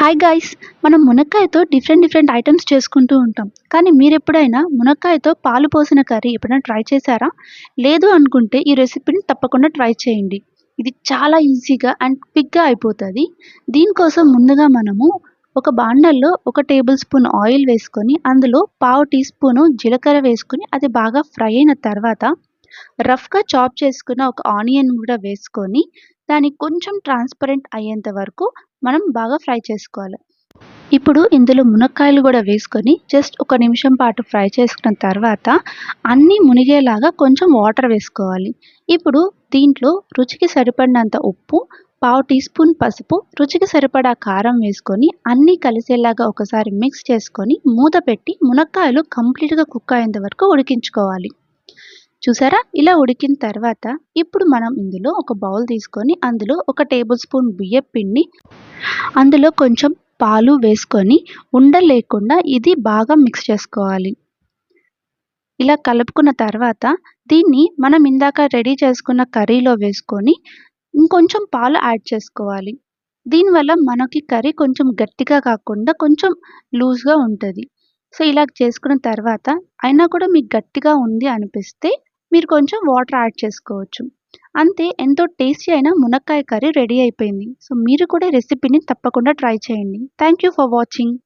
Hi guys మనం మునక్కాయతో different different items చేసుకుంటూ ఉంటాం. కానీ మీరు ఎప్పుడైనా మునక్కాయతో పాలు పోసిన కర్రీ ఎప్పుడైనా ట్రై చేశారా? లేదు అనుకుంటే ఈ రెసిపీని తప్పకుండా ట్రై చేయండి. ఇది చాలా ఈజీగా అండ్ క్విక్గా అయిపోతుంది. దీనికోసం ముందుగా మనము ఒక బాండల్లో ఒక టేబుల్ స్పూన్ ఆయిల్ వేసుకొని అందులో పావు టీ స్పూను జీలకర్ర వేసుకొని అది బాగా ఫ్రై అయిన తర్వాత రఫ్గా చాప్ చేసుకున్న ఒక ఆనియన్ కూడా వేసుకొని దానికి కొంచెం ట్రాన్స్పరెంట్ అయ్యేంత వరకు మనం బాగా ఫ్రై చేసుకోవాలి. ఇప్పుడు ఇందులో మునక్కాయలు కూడా వేసుకొని జస్ట్ ఒక నిమిషం పాటు ఫ్రై చేసుకున్న తర్వాత అన్నీ మునిగేలాగా కొంచెం వాటర్ వేసుకోవాలి. ఇప్పుడు దీంట్లో రుచికి సరిపడినంత ఉప్పు పావు టీ స్పూన్ పసుపు రుచికి సరిపడా కారం వేసుకొని అన్నీ కలిసేలాగా ఒకసారి మిక్స్ చేసుకొని మూత పెట్టి మునక్కాయలు కంప్లీట్గా కుక్ అయ్యేంత వరకు ఉడికించుకోవాలి. చూసారా? ఇలా ఉడికిన తర్వాత ఇప్పుడు మనం ఇందులో ఒక బౌల్ తీసుకొని అందులో ఒక టేబుల్ స్పూన్ బియ్యం పిండి అందులో కొంచెం పాలు వేసుకొని ఉండలేకుండా ఇది బాగా మిక్స్ చేసుకోవాలి. ఇలా కలుపుకున్న తర్వాత దీన్ని మనం ఇందాక రెడీ చేసుకున్న కర్రీలో వేసుకొని ఇంకొంచెం పాలు యాడ్ చేసుకోవాలి. దీనివల్ల మనకి కర్రీ కొంచెం గట్టిగా కాకుండా కొంచెం లూజ్గా ఉంటుంది. సో ఇలా చేసుకున్న తర్వాత అయినా కూడా మీకు గట్టిగా ఉంది అనిపిస్తే మీరు కొంచెం వాటర్ యాడ్ చేసుకోవచ్చు. అంతే ఎంతో టేస్టీ అయిన మునక్కాయ కర్రీ రెడీ అయిపోయింది. సో మీరు కూడా రెసిపీని తప్పకుండా ట్రై చేయండి. Thank you for watching.